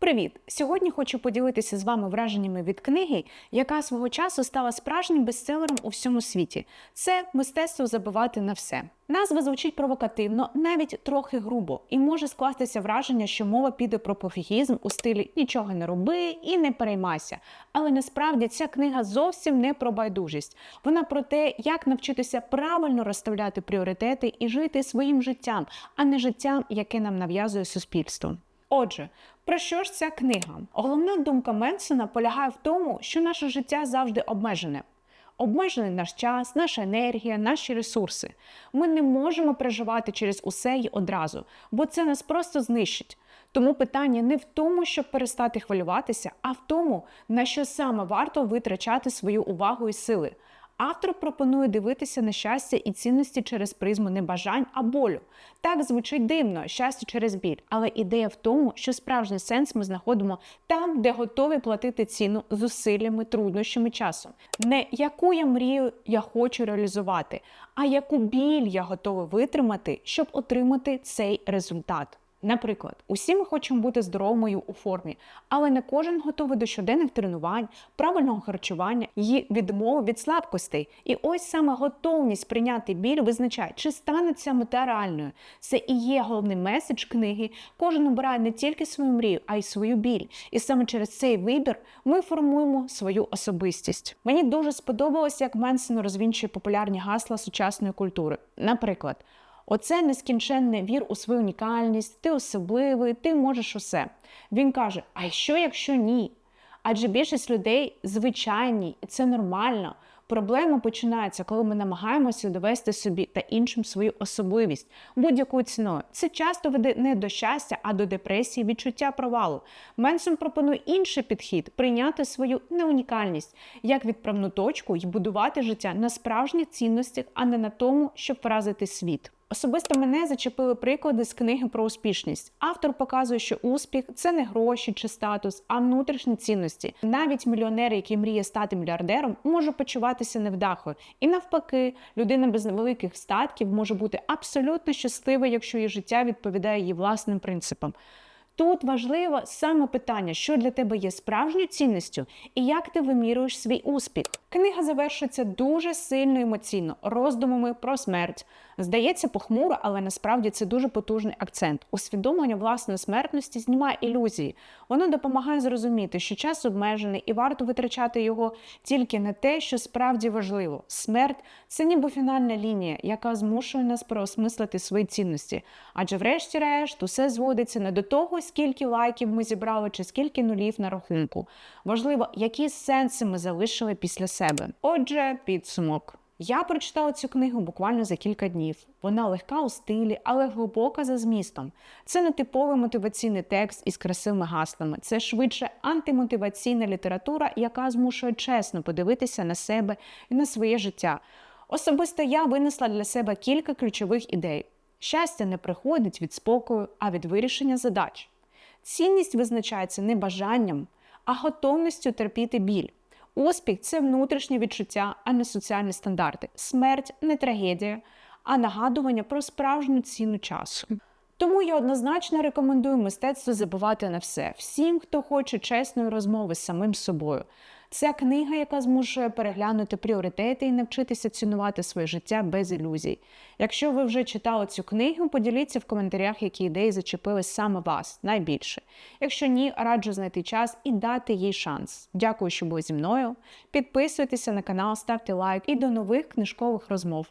Привіт! Сьогодні хочу поділитися з вами враженнями від книги, яка свого часу стала справжнім бестселером у всьому світі. Це мистецтво забивати на все. Назва звучить провокативно, навіть трохи грубо, і може скластися враження, що мова піде про пофігізм у стилі нічого не роби і не переймайся. Але насправді ця книга зовсім не про байдужість. Вона про те, як навчитися правильно розставляти пріоритети і жити своїм життям, а не життям, яке нам нав'язує суспільство. Отже, про що ж ця книга? Головна думка Менсона полягає в тому, що наше життя завжди обмежене. Обмежений наш час, наша енергія, наші ресурси. Ми не можемо переживати через усе й одразу, бо це нас просто знищить. Тому питання не в тому, щоб перестати хвилюватися, а в тому, на що саме варто витрачати свою увагу і сили. Автор пропонує дивитися на щастя і цінності через призму не бажань, а болю. Так звучить дивно, щастя через біль, але ідея в тому, що справжній сенс ми знаходимо там, де готові платити ціну зусиллями, труднощами часом. Не яку я мрію я хочу реалізувати, а яку біль я готовий витримати, щоб отримати цей результат. Наприклад, усі ми хочемо бути здоровими у формі, але не кожен готовий до щоденних тренувань, правильного харчування і відмови від слабкостей. І ось саме готовність прийняти біль визначає, чи стане ця мета реальною. Це і є головний меседж книги. Кожен обирає не тільки свою мрію, а й свою біль. І саме через цей вибір ми формуємо свою особистість. Мені дуже сподобалося, як Менсон розвінчує популярні гасла сучасної культури. Наприклад. Оце нескінченний вір у свою унікальність, ти особливий, ти можеш усе. Він каже: А що, якщо ні? Адже більшість людей звичайні, і це нормально. Проблема починається, коли ми намагаємося довести собі та іншим свою особливість будь-якою ціною. Це часто веде не до щастя, а до депресії, відчуття провалу. Менсон пропонує інший підхід прийняти свою неунікальність як відправну точку і будувати життя на справжніх цінностях, а не на тому, щоб вразити світ. Особисто мене зачепили приклади з книги про успішність. Автор показує, що успіх це не гроші чи статус, а внутрішні цінності. Навіть мільйонер, який мріє стати мільярдером, може почуватися невдахою. І навпаки, людина без невеликих статків може бути абсолютно щаслива, якщо її життя відповідає її власним принципам. Тут важливо саме питання, що для тебе є справжньою цінністю і як ти вимірюєш свій успіх. Книга завершується дуже сильно емоційно, роздумами про смерть. Здається, похмуро, але насправді це дуже потужний акцент. Усвідомлення власної смертності знімає ілюзії. Воно допомагає зрозуміти, що час обмежений і варто витрачати його тільки на те, що справді важливо. Смерть це ніби фінальна лінія, яка змушує нас переосмислити свої цінності. Адже, врешті-решт, усе зводиться не до того, скільки лайків ми зібрали чи скільки нулів на рахунку. Важливо, які сенси ми залишили після себе. Отже, підсумок. Я прочитала цю книгу буквально за кілька днів. Вона легка у стилі, але глибока за змістом. Це не типовий мотиваційний текст із красивими гаслами. Це швидше антимотиваційна література, яка змушує чесно подивитися на себе і на своє життя. Особисто я винесла для себе кілька ключових ідей. Щастя не приходить від спокою, а від вирішення задач. Цінність визначається не бажанням, а готовністю терпіти біль. Успіх це внутрішнє відчуття, а не соціальні стандарти. Смерть не трагедія, а нагадування про справжню ціну часу. Тому я однозначно рекомендую мистецтво забувати на все всім, хто хоче чесної розмови з самим собою. Це книга, яка змушує переглянути пріоритети і навчитися цінувати своє життя без ілюзій. Якщо ви вже читали цю книгу, поділіться в коментарях, які ідеї зачепили саме вас найбільше. Якщо ні, раджу знайти час і дати їй шанс. Дякую, що були зі мною. Підписуйтеся на канал, ставте лайк і до нових книжкових розмов.